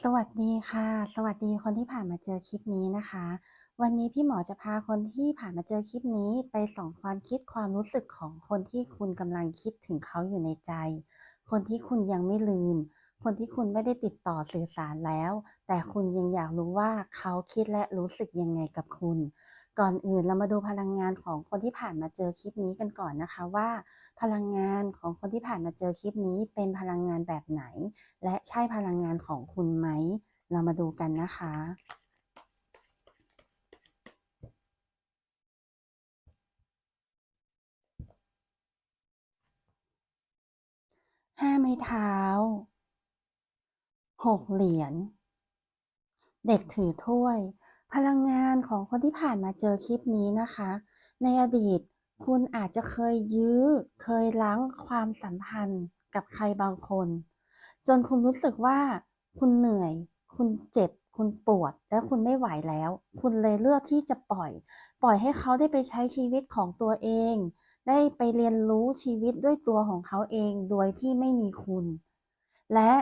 สวัสดีค่ะ สวัสดีคนที่ผ่านมาเจอคลิปนี้นะคะ วันนี้พี่หมอจะพาคนที่ผ่านมาเจอคลิปนี้ไปส่องความคิดความรู้สึกของคนที่คุณกำลังคิดถึงเขาอยู่ในใจ คนที่คุณยังไม่ลืม คนที่คุณไม่ได้ติดต่อสื่อสารแล้ว แต่คุณยังอยากรู้ว่าเขาคิดและรู้สึกยังไงกับคุณ ก่อนอื่นเรามาดูพลังงานของคนที่ผ่านมาเจอคลิปนี้กันก่อนนะคะว่า พลังงานของคนที่ผ่านมาเจอคลิปนี้เป็นพลังงานแบบไหน และใช่พลังงานของคุณไหม เรามาดูกันนะคะ ห้าไม้เท้า หกเหรียญ เด็กถือถ้วย พลังงานของคนที่ผ่านมาเจอคลิปนี้นะคะ ในอดีตคุณอาจจะเคยยื้อ เคยล้างความสัมพันธ์กับใครบางคน จนคุณรู้สึกว่า คุณเหนื่อย คุณเจ็บ คุณปวด และคุณไม่ไหวแล้ว คุณเลยเลือกที่จะปล่อย ปล่อยให้เขาได้ไปใช้ชีวิตของตัวเอง ได้ไปเรียนรู้ชีวิตด้วยตัวของเขาเอง โดยที่ไม่มีคุณ และ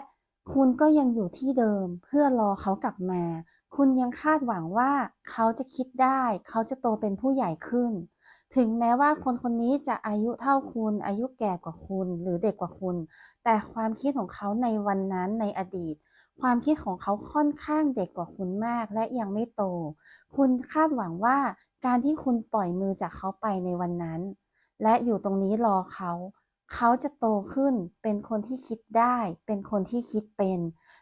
คุณก็ยังอยู่ที่เดิมเพื่อรอเขากลับมา คุณยังคาดหวังว่าเขาจะคิดได้ เขาจะโตเป็นผู้ใหญ่ขึ้น ถึงแม้ว่าคนคนนี้จะอายุเท่าคุณ อายุแก่กว่าคุณ หรือเด็กกว่าคุณ แต่ความคิดของเขาในวันนั้นในอดีต ความคิดของเขาค่อนข้างเด็กกว่าคุณมาก และยังไม่โต คุณคาดหวังว่าการที่คุณปล่อยมือจากเขาไปในวันนั้น และอยู่ตรงนี้รอเขาเขาจะโตขึ้นเป็นคนที่คิดได้ เป็นคนที่คิดเป็น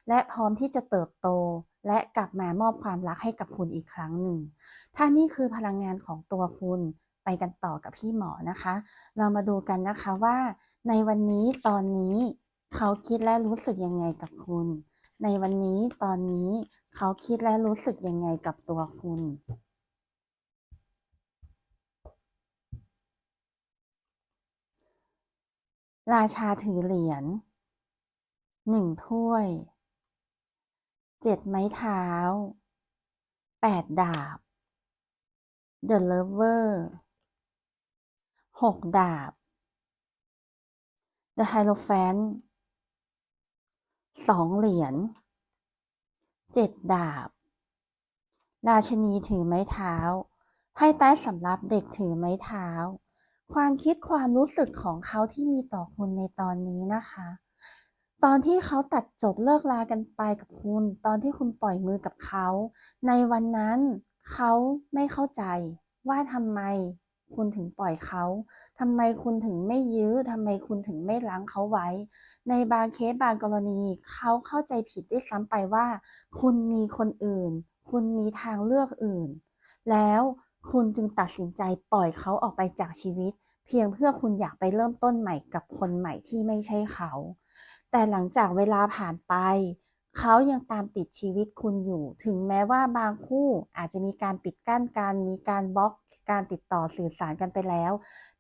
และพร้อมที่จะเติบโต และกลับมามอบความรักให้กับคุณอีกครั้งหนึ่ง ถ้านี่คือพลังงานของตัวคุณไปกันต่อกับพี่หมอนะคะ เรามาดูกันนะคะว่า ในวันนี้ตอนนี้เขาคิดและรู้สึกยังไงกับคุณ ในวันนี้ตอนนี้เขาคิดและรู้สึกยังไงกับตัวคุณราชาถือเหรียญหนึ่งถ้วย เจ็ดไม้เท้าแปดดาบ The Lover หกดาบ The Hierophant สองเหรียญเจ็ดดาบ ราชนีถือไม้เท้าไพ่ใต้สำรับเด็กถือไม้เท้า ความคิดความรู้สึกของเขาที่มีต่อคุณในตอนนี้นะคะ ตอนที่เขาตัดจบเลิกลากันไปกับคุณ ตอนที่คุณปล่อยมือกับเขา ในวันนั้นเขาไม่เข้าใจว่าทำไมคุณถึงปล่อยเขาทำไมคุณถึงไม่ยื้อทำไมคุณถึงไม่ล้างเขาไว้ ในบางเคสบางกรณีเขาเข้าใจผิดด้วยซ้ำไปว่า คุณมีคนอื่น คุณมีทางเลือกอื่น แล้วคุณจึงตัดสินใจปล่อยเขาออกไปจากชีวิต เพียงเพื่อคุณอยากไปเริ่มต้นใหม่กับคนใหม่ที่ไม่ใช่เขา แต่หลังจากเวลาผ่านไป เขายังตามติดชีวิตคุณอยู่ ถึงแม้ว่าบางคู่อาจจะมีการปิดกั้นการมีการบล็อกการติดต่อสื่อสารกันไปแล้ว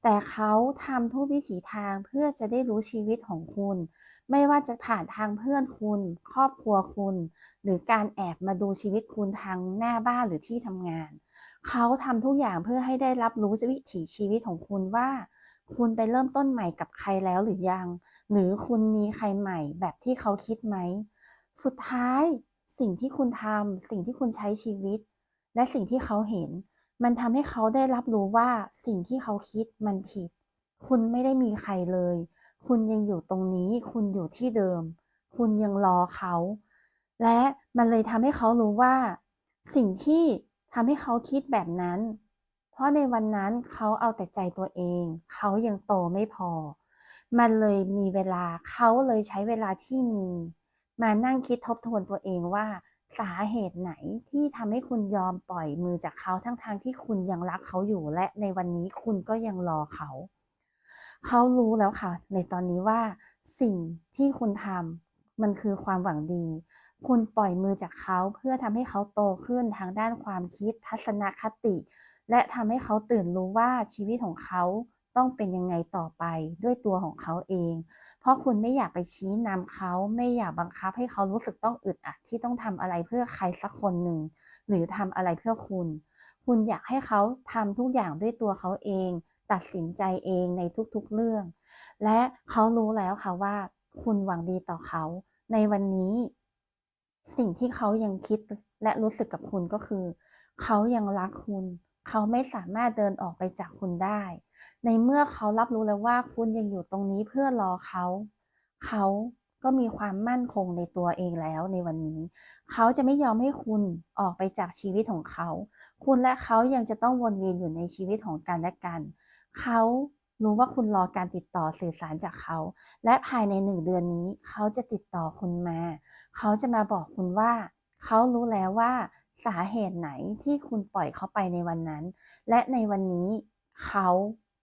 แต่เขาทำทุกวิถีทางเพื่อจะได้รู้ชีวิตของคุณ ไม่ว่าจะผ่านทางเพื่อนคุณ ครอบครัวคุณ หรือการแอบมาดูชีวิตคุณทางหน้าบ้านหรือที่ทำงาน เขาทำทุกอย่างเพื่อให้ได้รับรู้วิถีชีวิตของคุณว่า คุณไปเริ่มต้นใหม่กับใครแล้วหรือยัง หรือคุณมีใครใหม่แบบที่เขาคิดไหม สุดท้ายสิ่งที่คุณทำสิ่งที่คุณใช้ชีวิต และสิ่งที่เขาเห็น มันทำให้เขาได้รับรู้ว่าสิ่งที่เขาคิดมันผิด คุณไม่ได้มีใครเลย คุณยังอยู่ตรงนี้ คุณอยู่ที่เดิม คุณยังรอเขา และมันเลยทำให้เขารู้ว่า สิ่งที่ทำให้เขาคิดแบบนั้น เพราะในวันนั้นเขาเอาแต่ใจตัวเอง เขายังโตไม่พอ มันเลยมีเวลาเขาเลยใช้เวลาที่มี มานั่งคิดทบทวนตัวเองว่าสาเหตุไหนที่ทำให้คุณยอมปล่อยมือจากเขาทั้งๆทที่คุณยังรักเขาอยู่และในวันนี้คุณก็ยังรอเขา เขารู้แล้วค่ะ ในตอนนี้ว่า สิ่งที่คุณทำมันคือความหวังดี คุณปล่อยมือจากเขาเพื่อทำให้เขาโตขึ้นทางด้านความคิดทัศนคติ และทำให้เขาตื่นรู้ว่าชีวิตของเขาต้องเป็นยังไงต่อไปด้วยตัวของเขาเอง เพราะคุณไม่อยากไปชี้นำเขาไม่อยากบังคับให้เขารู้สึกต้องอึดอัดที่ต้องทำอะไรเพื่อใครสักคนหนึ่ง หรือทำอะไรเพื่อคุณ คุณอยากให้เขาทำทุกอย่างด้วยตัวเขาเอง ตัดสินใจเองในทุกๆเรื่อง และเขารู้แล้วค่ะว่า คุณหวังดีต่อเขา ในวันนี้ สิ่งที่เขายังคิดและรู้สึกกับคุณก็คือ เขายังรักคุณ เขาไม่สามารถเดินออกไปจากคุณได้ ในเมื่อเขารับรู้แล้วว่าคุณยังอยู่ตรงนี้เพื่อรอเขา เขาก็มีความมั่นคงในตัวเองแล้วในวันนี้ เขาจะไม่ยอมให้คุณออกไปจากชีวิตของเขา คุณและเขายังจะต้องวนเวียนอยู่ในชีวิตของกันและกัน เขารู้ว่าคุณรอการติดต่อสื่อสารจากเขา และภายในหนึ่งเดือนนี้ เขาจะติดต่อคุณมา เขาจะมาบอกคุณว่า เขารู้แล้วว่าสาเหตุไหนที่คุณปล่อยเขาไปในวันนั้น และในวันนี้เขา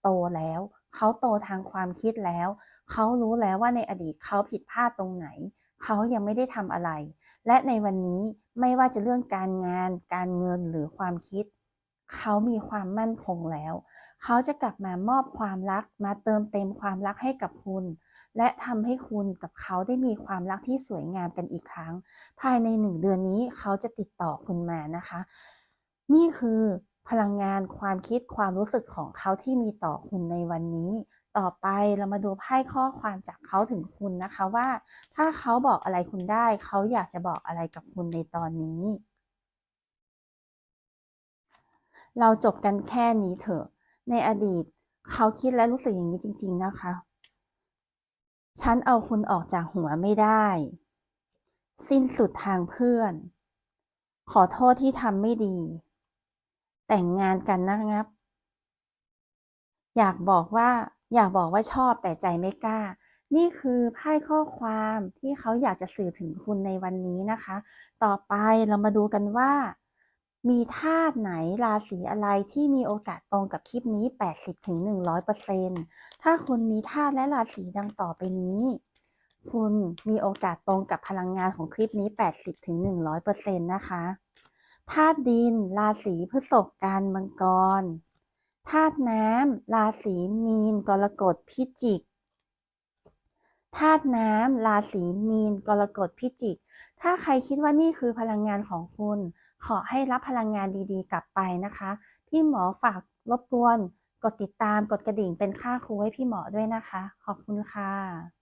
โตแล้ว เขาโตทางความคิดแล้ว เขารู้แล้วว่าในอดีตเขาผิดพลาดตรงไหน เขายังไม่ได้ทำอะไร และในวันนี้ไม่ว่าจะเรื่องการงาน การเงินหรือความคิด เขามีความมั่นคงแล้ว เขาจะกลับมามอบความรัก มาเติมเต็มความรักให้กับคุณ และทำให้คุณกับเขาได้มีความรักที่สวยงามกันอีกครั้ง ภายในหนึ่งเดือนนี้เขาจะติดต่อคุณมานะคะ นี่คือพลังงานความคิดความรู้สึกของเขาที่มีต่อคุณในวันนี้ ต่อไปเรามาดูไพ่ข้อความจากเขาถึงคุณนะคะว่า ถ้าเขาบอกอะไรคุณได้ เขาอยากจะบอกอะไรกับคุณในตอนนี้ เราจบกันแค่นี้เถอะ ในอดีตเขาคิดและรู้สึกอย่างนี้จริง ๆนะคะ ฉันเอาคุณออกจากหัวไม่ได้ สิ้นสุดทางเพื่อน ขอโทษที่ทำไม่ดี แต่งงานกันนะครับ อยากบอกว่าอยากบอกว่าชอบแต่ใจไม่กล้า นี่คือไพ่ข้อความที่เขาอยากจะสื่อถึงคุณในวันนี้นะคะ ต่อไปเรามาดูกันว่า มีธาตุไหนราศีอะไรที่มีโอกาสตรงกับคลิปนี้ 80-100%ถ้าคุณมีธาตุและราศีดังต่อไปนี้ คุณมีโอกาสตรงกับพลังงานของคลิปนี้ 80-100%นะคะธาตุดิน ราศีพฤษภกันมังกรธาตุน้ำราศีมีน กรกฎพิจิก ธาตุน้ำราศีมีน กรกฎพิจิก ถ้าใครคิดว่านี่คือพลังงานของคุณ ขอให้รับพลังงานดีๆ กลับไปนะคะ พี่หมอฝากรบกวน กดติดตามกดกระดิ่งเป็นค่าครูให้พี่หมอด้วยนะคะ ขอบคุณค่ะ